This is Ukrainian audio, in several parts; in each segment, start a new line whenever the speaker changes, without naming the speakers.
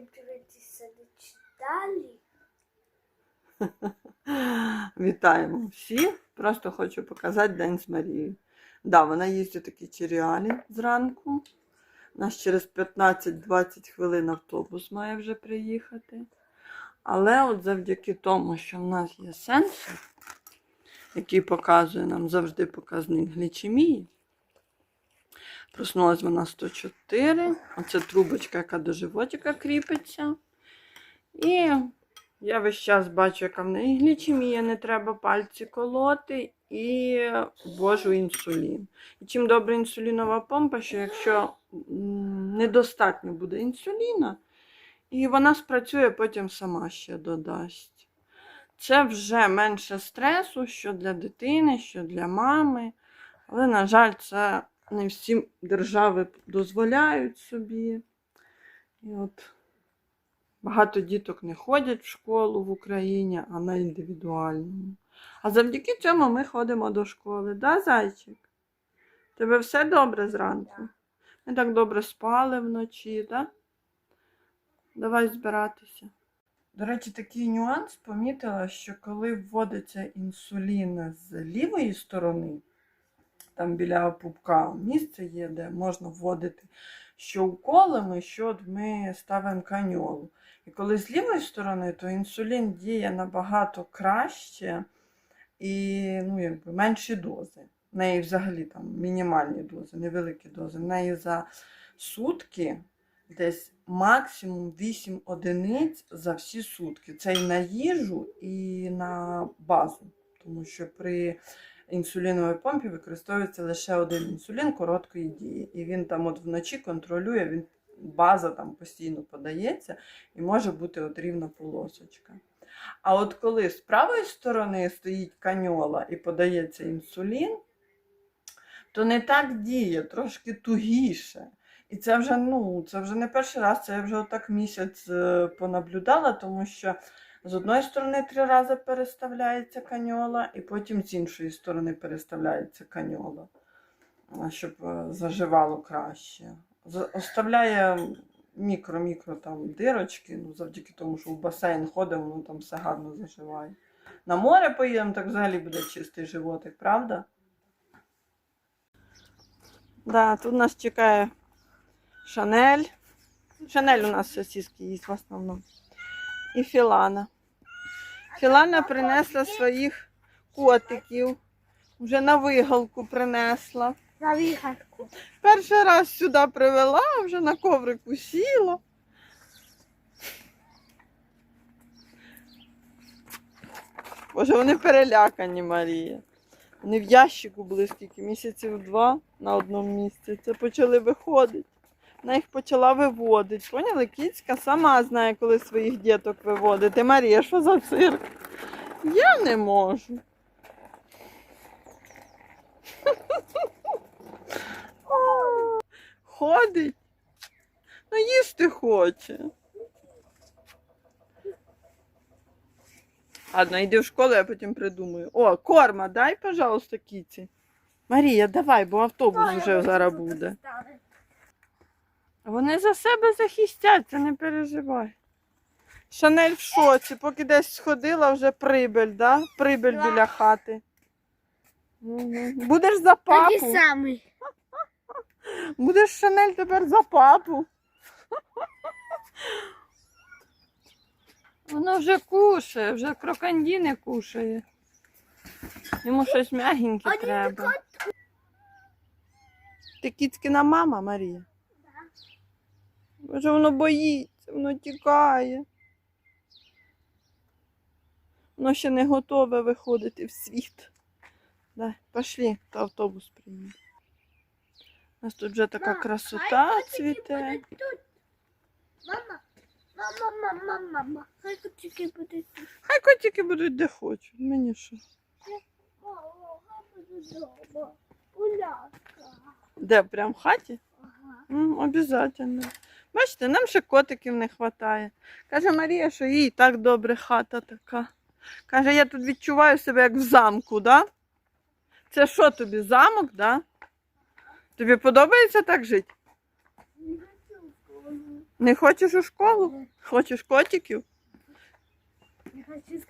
дивитися далі.
Вітаємо всіх. Просто хочу показати День з Марією. Да, вона їздить такі черіалі зранку. У нас через 15-20 хвилин автобус має вже приїхати. Але от завдяки тому, що в нас є сенсор, який показує нам завжди показник глічемії. Проснулась вона 104. Оце трубочка, яка до животика кріпиться. І я весь час бачу, яка в неї глічемія, не треба пальці колоти і ввожу інсулін. І чим добра інсулінова помпа, що якщо недостатньо буде інсуліна, і вона спрацює, потім сама ще додасть. Це вже менше стресу, що для дитини, що для мами. Але, на жаль, це не всі держави дозволяють собі. І от Багато діток не ходять в школу в Україні, а на індивідуальному. А завдяки цьому ми ходимо до школи, да, зайчик? Тебе все добре зранку? Ми так добре спали вночі, так? Давай збиратися. До речі, такий нюанс помітила, що коли вводиться інсулін з лівої сторони, там біля пупка місце є, де можна вводити що уколами, що ми ставимо каньолу. І коли з лівої сторони, то інсулін діє набагато краще і ну, якби, менші дози. В неї взагалі там мінімальні дози, невеликі дози. В неї за сутки десь максимум 8 одиниць за всі сутки. Це і на їжу, і на базу. Тому що при інсуліновій помпі використовується лише один інсулін короткої дії. І він там от вночі контролює, він, база там постійно подається і може бути от рівна полосочка. А от коли з правої сторони стоїть каньола і подається інсулін, то не так діє, трошки тугіше. І це вже, ну, це вже не перший раз, це я вже отак місяць е, понаблюдала, тому що з одної сторони три рази переставляється каньола, і потім з іншої сторони переставляється каньола, щоб е, заживало краще. Оставляє мікро-мікро там дирочки, ну, завдяки тому, що в басейн ходимо, воно там все гарно заживає. На море поїдемо, так взагалі буде чистий животик, правда? Да, тут нас чекає Шанель. Шанель у нас сосиски їсть в основному. І Філана. Філана принесла своїх котиків. Вже на вигалку принесла.
На віхарку.
Перший раз сюди привела, вже на коврику сіла. Боже, вони перелякані, Марія. Вони в ящику були скільки місяців два на одному місці. Це почали виходити. Вона їх почала виводити. Поняли? Кіцька сама знає, коли своїх діток виводити. Марія, що за цирк? Я не можу. Ходить. Ну, їсти хоче. Ладно, йди в школу, я потім придумаю. О, корма, дай, пожалуйста, кіці. Марія, давай, бо автобус вже зараз буде. Вони за себе захистяться, не переживай. Шанель в шоці, поки десь сходила, вже прибиль, да? Прибиль
Да.
біля хати. Будеш за
Такий
папу.
самий.
Будеш Шанель тепер за папу. Воно вже кушає, вже крокандіни кушає. Йому щось м'ягеньке треба. Ти кіцькина мама, Марія? Може, воно боїться, воно тікає. Воно ще не готове виходити в світ. Да, пошли, то автобус приїде. У нас тут вже така
Мам,
красота цвіте.
тут. Мама, мама, мама, мама. Хай котики будуть тут.
Хай котики будуть де хочуть. Мені що?
Мама, хай.
Де, прям в хаті?
Ага.
М, обязательно. Бачите, нам ще котиків не вистачає. Каже Марія, що їй так добре хата така. Каже, я тут відчуваю себе як в замку, да? Це що тобі, замок, да? Тобі подобається так жити?
Не
хочеш у школу? Хочеш котиків?
Я хочу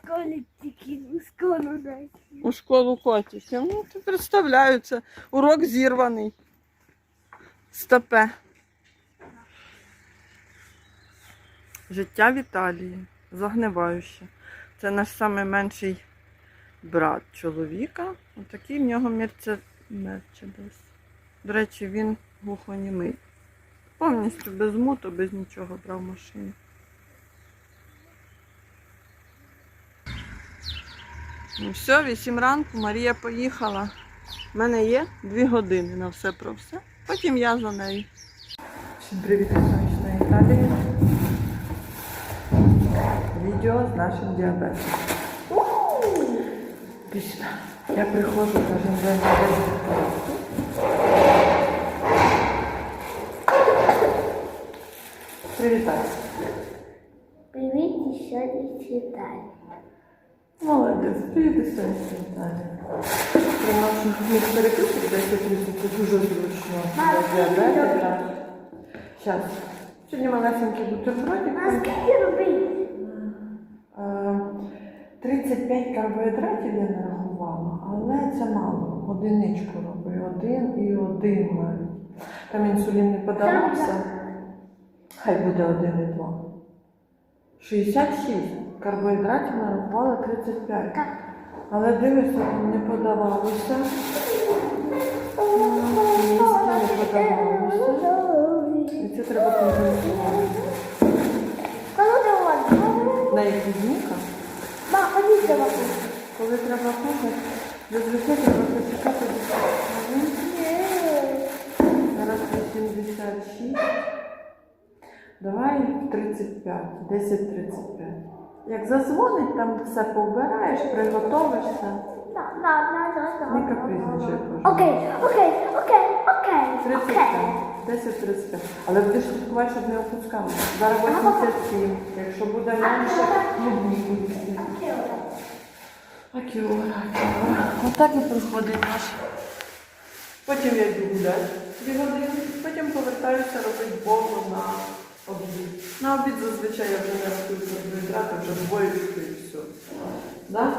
у школу дати.
У школу котиків. Ну, ти представляю, це урок зірваний. Стопе. Життя в Італії. Загнивающе. Це наш найменший брат чоловіка. Отакий в нього мерце... мерчедес. До речі, він глухонімий. Повністю без муту, без нічого брав машину. Ну все, 8 ранку, Марія поїхала. У мене є 2 години на все про все. Потім я за нею. Всім привіт, сонячної Італії. Відео з нашим діабетом. Після. Я приходжу кожен день на 10 хвилин. Привітайся.
Привіт, і ще не читай.
Молодець, привіт, сонячна Італія. При наших перекруток 10 це дуже зручно. Для діабетика. Зараз. Сьогодні малесенький бутербродик.
А скільки робити?
Е, 35 карбогідратів я нарахувала, але це мало. Одиничку роби. Один і один навіть. Там інсулін не подавався. Хай буде один і два. 66. Карбогідратів нарахувала 35. Але дивися, там не подавалося. Місце не подавалося. І це треба компенсувати. Які дніка?
Ма, до вас.
Коли треба кухати, зазвичай треба почекати до хвилин. Зараз 86. Давай 35, 10.35. Як зазвонить, там все повбираєш, приготовишся. Не капризничай, кажу.
Окей, окей, окей, окей,
35,
окей.
10.35. Але будеш слідкувати, щоб не опускали. Зараз 87. Якщо буде менше, ну ні. Акіора, акіора. Отак і проходить наш. Потім я йду гуляти дві години, потім повертаюся робити богу на обід. На обід зазвичай я вже не рахую карбоїдрати, вже двоєчку і все. Да?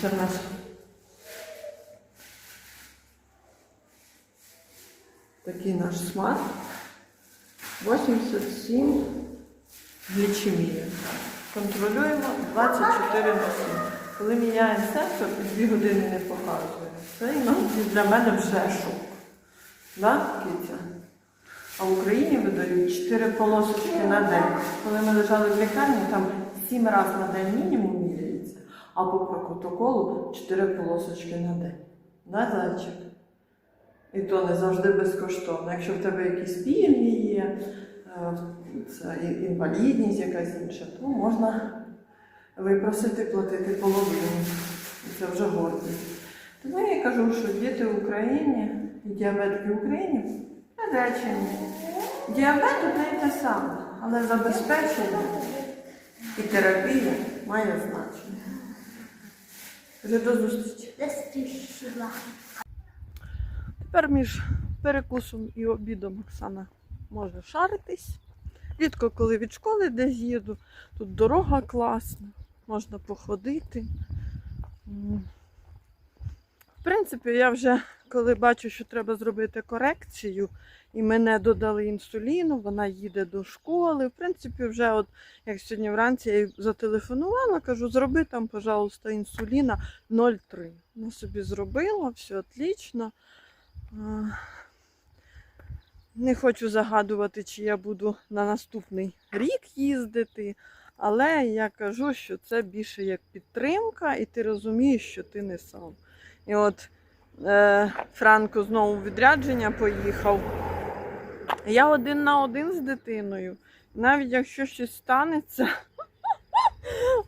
Це в нас. Такий наш смарт. 87 глічемія. Контролюємо 24 на 7. Коли міняємо сенсор, і 2 години не показує. Це іноді для мене вже шок. Да, Кітя? А в Україні видають 4 полосочки на день. Коли ми лежали в лікарні, там 7 разів на день мінімум міряється, а по протоколу 4 полосочки на день. Да, зайчик? І то не завжди безкоштовно. Якщо в тебе якісь пільги є, е, це інвалідність якась інша, то можна випросити платити половину. І це вже гордість. Тому я кажу, що діти в Україні і діабетики в Україні речені. Діабет одне й те саме, але забезпечення і терапія має значення. Вже до зустрічі. Тепер між перекусом і обідом Оксана може шаритись. Рідко, коли від школи десь їду, тут дорога класна, можна походити. В принципі, я вже коли бачу, що треба зробити корекцію, і мене додали інсуліну, вона їде до школи. В принципі, вже от як сьогодні вранці я їй зателефонувала, кажу, зроби там, пожалуйста, інсуліна 0,3. Вона собі зробила, все отлично. Не хочу загадувати, чи я буду на наступний рік їздити, але я кажу, що це більше як підтримка, і ти розумієш, що ти не сам. І от е, Франко знову в відрядження поїхав. Я один на один з дитиною. Навіть якщо щось станеться,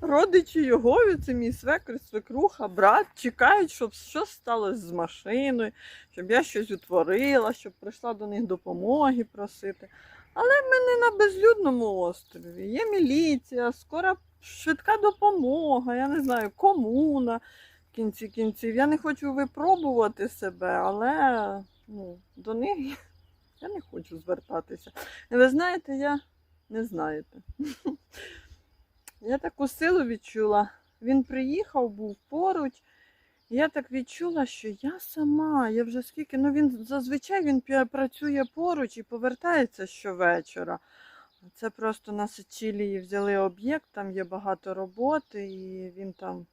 родичі його, це мій свекр, свекруха, брат, чекають, щоб щось сталося з машиною, щоб я щось утворила, щоб прийшла до них допомоги просити. Але ми не на безлюдному острові. Є міліція, скоро швидка допомога, я не знаю, комуна в кінці кінців. Я не хочу випробувати себе, але ну, до них я не хочу звертатися. І ви знаєте, я не знаєте. Я таку силу відчула. Він приїхав, був поруч. Я так відчула, що я сама, я вже скільки, ну він зазвичай він працює поруч і повертається щовечора. Це просто на Сичилії взяли об'єкт, там є багато роботи, і він там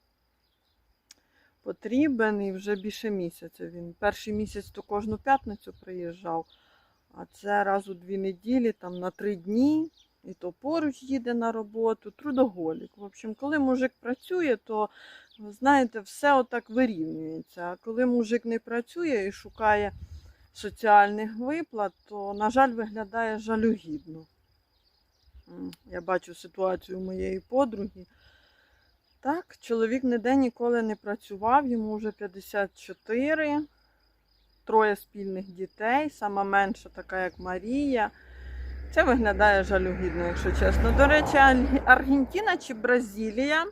потрібен і вже більше місяця. Він перший місяць то кожну п'ятницю приїжджав, а це раз у дві неділі, там на три дні, і то поруч їде на роботу, трудоголік. В общем, коли мужик працює, то знаєте, все отак вирівнюється. А коли мужик не працює і шукає соціальних виплат, то, на жаль, виглядає жалюгідно. Я бачу ситуацію моєї подруги. Так, чоловік ніде ніколи не працював, йому вже 54, троє спільних дітей, сама менша, така як Марія. Це виглядає жалюгідно, якщо чесно. До речі, Аргентина чи Бразилія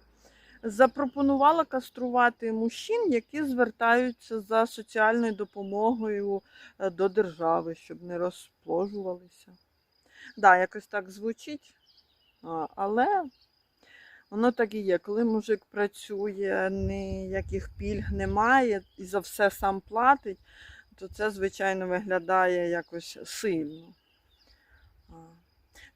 запропонувала каструвати мужчин, які звертаються за соціальною допомогою е, до держави, щоб не розпложувалися. Так, да, якось так звучить, але воно так і є. Коли мужик працює, ніяких пільг немає і за все сам платить, то це, звичайно, виглядає якось сильно.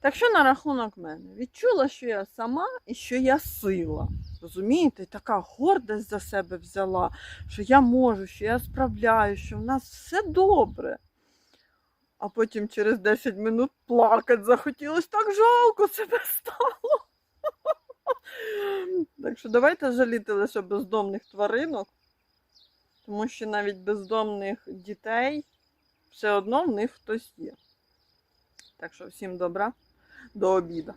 Так що на рахунок мене? Відчула, що я сама і що я сила. Розумієте, така гордость за себе взяла, що я можу, що я справляюсь, що в нас все добре. А потім через 10 минут плакати захотілося так жалко себе стало. Так що давайте жаліти лише бездомних тваринок, тому що навіть бездомних дітей все одно в них хтось є. Так що всім добра, до обіду.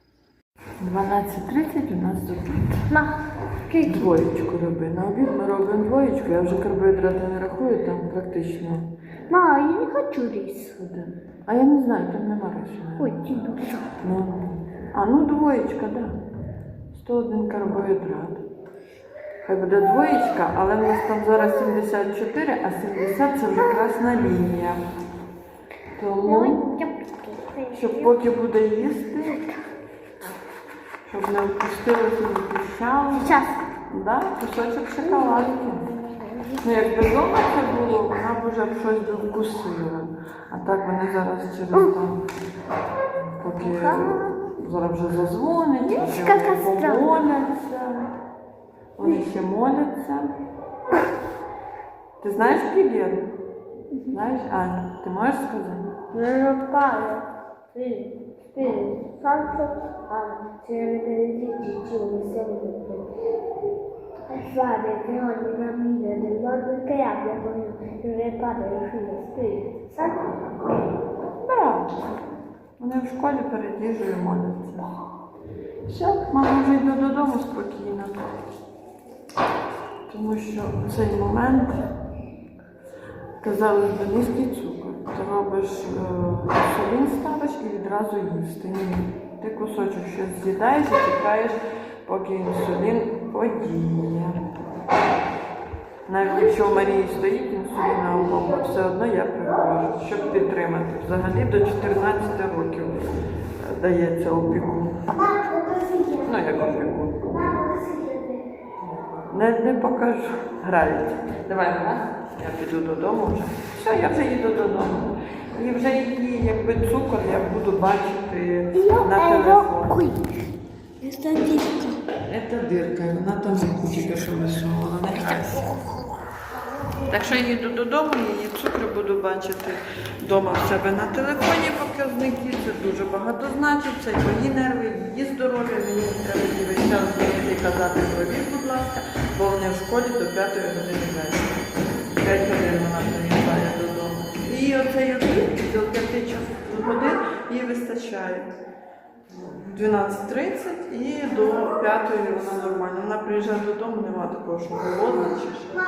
12.30 у нас обід. Двоєчку роби. На обід ми робимо двоєчку, я вже карбоїдрати не рахую, там практично
Ма, я не хочу рис.
один. А я не знаю, там нема рису.
Ой, ти душа.
Ну, а ну двоєчка, так. Да. 101 карбоїдрат. Хай буде двоєчка, але в нас там зараз 74, а 70 це вже красна лінія. Тому, щоб поки буде їсти, щоб не впустилося, не піщало.
Сейчас.
Да, кусочок шоколадки. Ну, якби вдома це було, вона б вже б щось би вкусила. А так вони зараз через там, поки зараз вже зазвонить, вони помоляться. Вони ще моляться. Ти знаєш привіт? Знаєш, Аня, ти можеш сказати?
Non pare. Sì, santo, ah, se ne vede Gigi, sempre. E fare che ogni bambina del mondo che abbia con il padre e il figlio spirito. Santo.
Браво. Вони в школі перед їжею моляться. Все, мама вже йду додому спокійно. Тому що в цей момент казали, що низький цукор. Ти робиш е, інсулін ставиш і відразу їсти. Ти кусочок щось з'їдаєш і чекаєш, поки інсулін подіє. Навіть якщо у Марії стоїть інсулінова помпа, все одно я приходжу, щоб підтримати. Взагалі до 14 років е, дається опіку. Ну, як опіку. Не, не покажу. Грають. Давай, мама. Я піду додому вже. Все, я вже їду додому. І вже її, якби цукор, я буду бачити на телефоні.
Это дивка.
Це дирка, вона там тільки що висувала. Так що я їду додому, її цукри буду бачити вдома в себе на телефоні показники. Це дуже багато значить. Це мої нерви, її здоров'я. Мені треба весь час і казати зробіть, будь ласка, бо вони в школі до 5 години вечора. 5 годин вона приїжджає додому. І оцей обід до 5 час- годин їй вистачає. 12.30 і до 5 вона нормальна. Вона приїжджає додому, нема такого, що голодна чи що.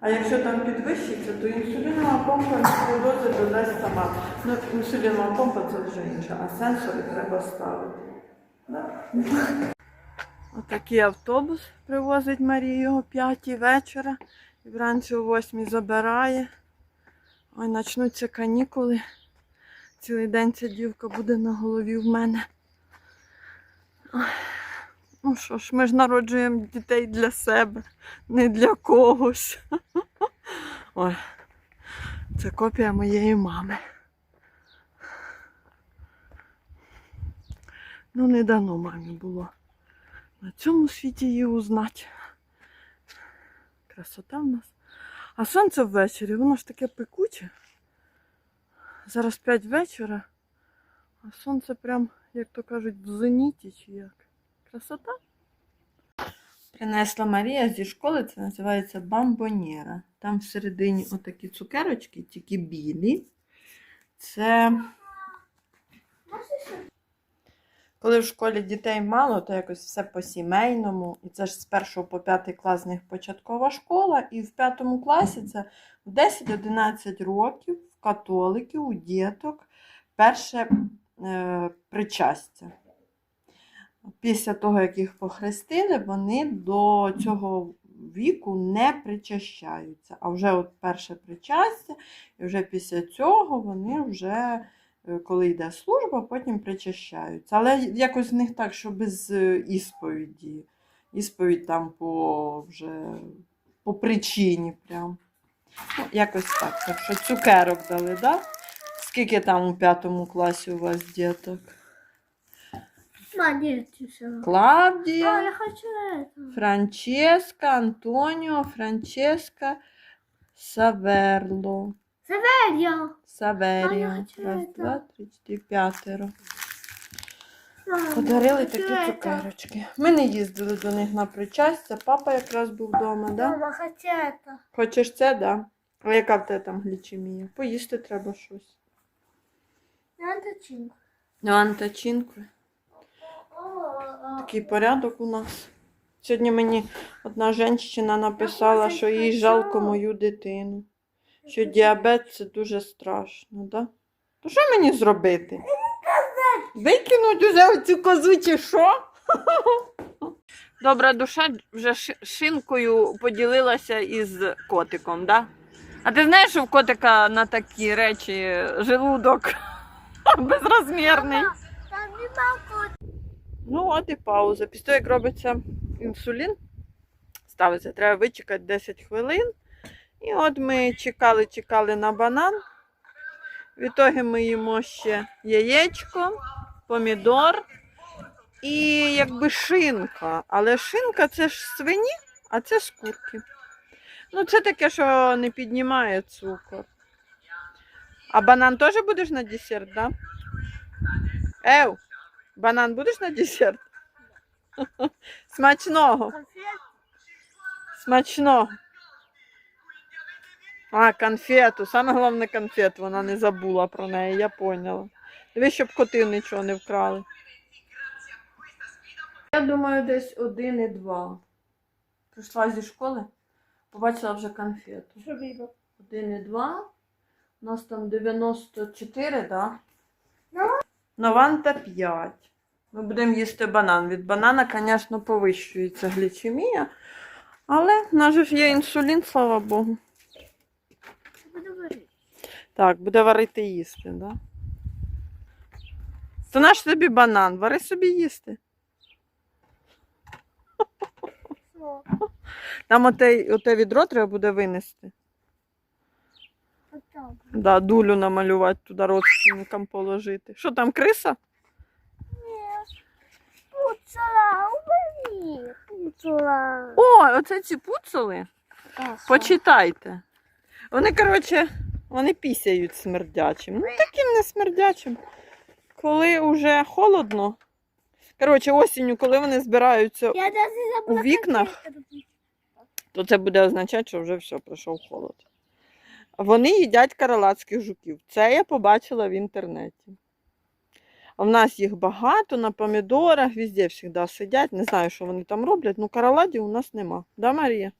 А якщо там підвищиться, то інсулінова помпа дози додасть сама. Ну, інсулінова помпа це вже інше, а сенсори треба ставити. Да? Отакий автобус привозить Марію о 5 вечора і вранці о 8 забирає. Ой, почнуться канікули. Цілий день ця дівка буде на голові в мене. Ой. Ну що ж, ми ж народжуємо дітей для себе, не для когось. Ой, це копія моєї мами. Ну, не дано мамі було на цьому світі її узнати. Красота в нас. А сонце ввечері, воно ж таке пекуче. Зараз 5 вечора, а сонце прям, як то кажуть, в зеніті чи як. Красота. Принесла Марія зі школи, це називається бамбонєра. Там всередині отакі цукерочки, тільки білі. Це коли в школі дітей мало, то якось все по-сімейному. І це ж з 1 по 5 клас них початкова школа. І в 5 класі це в 10-11 років в католиків, у діток перше е, причастя. Після того, як їх похрестили, вони до цього віку не причащаються. А вже от перше причастя, і вже після цього вони вже коли йде служба, потім причащаються. Але якось в них так, що без е, ісповіді. Ісповідь там по вже по причині прям. Ну, якось так. Так що цукерок дали, да? Скільки там у п'ятому класі у вас діток? Клавдія,
я хочу это.
Франческа, Антоніо, Франческа, Саверло.
Саверья.
Саверіо.
А я хочу
Раз,
это.
два, три, чотири, п'ятеро.
Мама,
Подарили
хочу
такі
это.
цукерочки. Ми не їздили до них на причастя. Папа якраз був вдома, да?
Мама, хочу это.
Хочеш це, да? А яка в тебе там глічемія? Поїсти треба щось.
Надо чинку.
Ну, Анточинку. Такий порядок у нас. Сьогодні мені одна жінка написала, що їй жалко мою дитину. Що діабет це дуже страшно, да? То що мені зробити? Викинуть уже оцю козу чи що? Добра душа вже шинкою поділилася із котиком, да? А ти знаєш, що в котика на такі речі желудок безрозмірний? Ну, от і пауза. Після того, як робиться інсулін, ставиться, треба вичекати 10 хвилин. І от ми чекали, чекали на банан. В ітогі ми їмо ще яєчко, помідор і якби шинка. Але шинка це ж свині, а це з курки. Ну, це таке, що не піднімає цукор. А банан теж будеш на десерт, так? Да? Ев, банан будеш на десерт? Смачного. Смачного. А, конфету. Саме головне конфету. Вона не забула про неї, я поняла. Дивись, щоб коти нічого не вкрали. Я думаю, десь один і два. Прийшла зі школи, побачила вже конфету. Один і два. У нас там 94, да?
Ну.
Наванта 5. Ми будемо їсти банан. Від банана, звісно, повищується глічемія. Але в нас же ж є інсулін, слава Богу. Так, буде варити їсти, да? Це наш тобі банан, вари собі їсти. Там оте, оте відро треба буде винести.
Так.
Да, дулю намалювати туди родственникам положити. Що там, криса?
Нет. Пуцала, убери. Пуцала.
О, оце ці пуцали. Почитайте. Вони, коротше, вони пісяють смердячим. Ну, таким не смердячим. Коли вже холодно. Коротше, осінню, коли вони збираються,
Я.
У вікнах? то це буде означати, що вже все, пройшов холод. Вони їдять каралацьких жуків. Це я побачила в інтернеті. А в нас їх багато на помідорах, везде завжди сидять. Не знаю, що вони там роблять. Ну, караладів у нас нема. Да, Марія?